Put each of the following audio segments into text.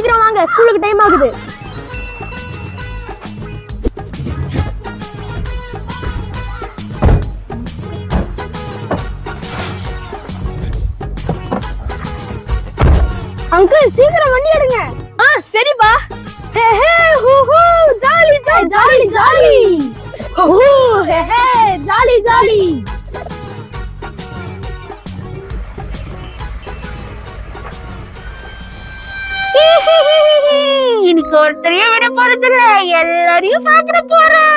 சீக்கிரம் வாங்க ஸ்கூலுக்கு டைம் ஆகுது. அங்கிள் சீக்கிரம் வண்டி எடுங்க. ஆ சரிப்பா. Hey hey who who jolly jolly jolly jolly. Who hey hey jolly jolly. ஒருத்தரையும் விட போறது இல்ல எல்லாரையும் சாப்பிட போறேன்.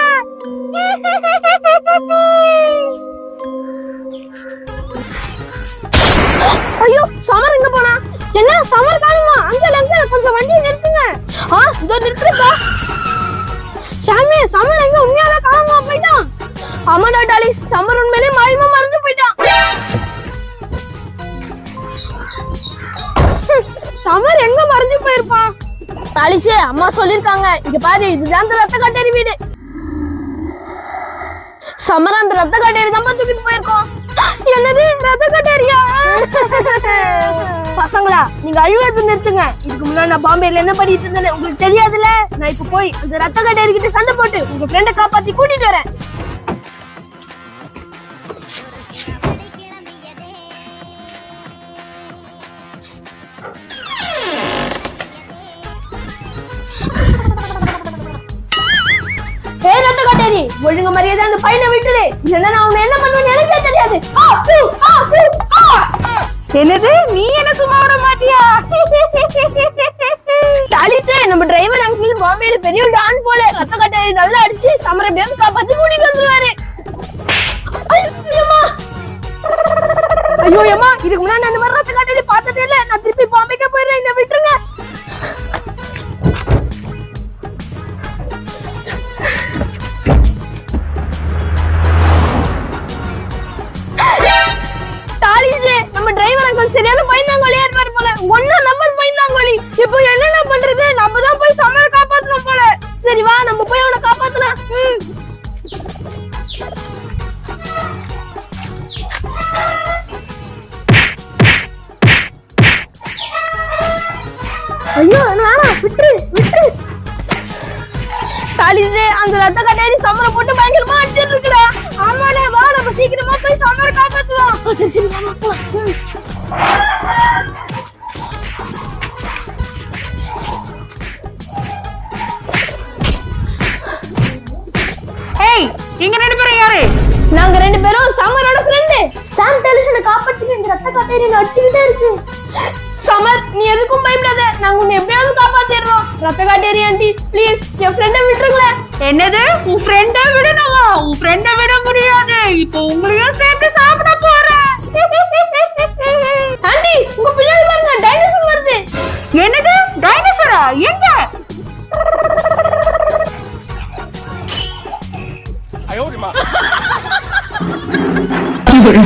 ஐயோ சமர் எங்க போனா? என்ன சமர் காணுமா அங்கிள் அங்கிள் கொஞ்சம் வண்டியை நிறுத்துங்க. ஆ இதோ நிறுத்துறப்பா சாமி சமர் எங்க? உண்மையாவே காணுமா போயிட்டான். ஆமாடா டாலி சமர் உண்மையிலே மாயமா மறந்து போயிட்டான். சமர் எங்க மறைஞ்சு போயிருப்பான்? டாலிஷே அம்மா சொல்லிருக்காங்க. இங்க பாரு இதுதான் அந்த ரத்த கட்டேரி வீடு. சமர அந்த ரத்த கட்டேரி தான் தூக்கிட்டு போயிருக்கோம். என்னது ரத்த கட்டேரியா? பசங்களா நீங்க அழுவது நிறுத்துங்க. இதுக்கு முன்னாடி நான் பாம்பேல என்ன பண்ணிட்டு இருந்தேன் உங்களுக்கு தெரியாதுல்ல? நான் இப்ப போய் அந்த ரத்த கட்டேரி கிட்ட சண்டை போட்டு உங்க ஃப்ரெண்டை காப்பாத்தி கூட்டிட்டு வரேன். ஒழுங்கு மரியாதை அந்த பையனை விட்டுடு. இல்லைன்னா நான் உன்னை என்ன பண்ணுவேன்னு எனக்கே தெரியாது. என்னது நீ என்ன சும்மா விட மாட்டியா? டாலிச்சே நம்ம டிரைவர் அங்கிள் பாம்பேல பெரிய டான் போல. ரத்த கட்டாரி நல்லா அடிச்சு சமர பேங்க் காப்பாத்தி கூட்டிட்டு வந்துருவாரு. ஐயோம்மா ஐயோ அம்மா இதுக்கு முன்னாடி அந்த மாதிரி இருப்பாரு போல ஒன்னா நம்பர் பயந்தாங்கோலி இப்போ என்னென்ன பண்றது? நம்ம தான் போய் சமர காப்பாத்தணும் போல. சரி வா நம்ம போய் அவனை காப்பாத்தலாம். ம். ஐயோ வேணாம் விட்டுரு விட்டுரு. காலிஜே அந்த ரத்த கட்டேரி சமர போட்டு பயங்கரமா அடிச்சிட்டு இருக்கா ஆமாடே வா நம்ம சீக்கிரமா போய் சமர காப்பாத்துவோம் சரி சரி நாங்க ரெண்டு பேரும் சமரோட ஃப்ரெண்டு சாம் டெலிஷனை காப்பாத்துக்கு இந்த ரத்த கட்டேரி அடிச்சுக்கிட்டே இருக்கு. சமர் நீ எதுக்கும் பயப்படாத. நாங்க உன்னை எப்படியாவது காப்பாத்திடுறோம். ரத்த காட்டேரி ஆண்டி? ப்ளீஸ் என் ஃப்ரெண்டை விட்டுருங்களேன் என்னது? உன் ஃப்ரெண்ட விடணுமா? உன் ஃப்ரெண்ட விட முடியாது. இப்போ உங்களையும் சேர்த்து சாப்பிட போறேன். ஆண்டி உங்க பின்னாடி பாருங்க டைனோசர் வருது. என்னது? டைனோசரா எங்க? 哎 কি করে?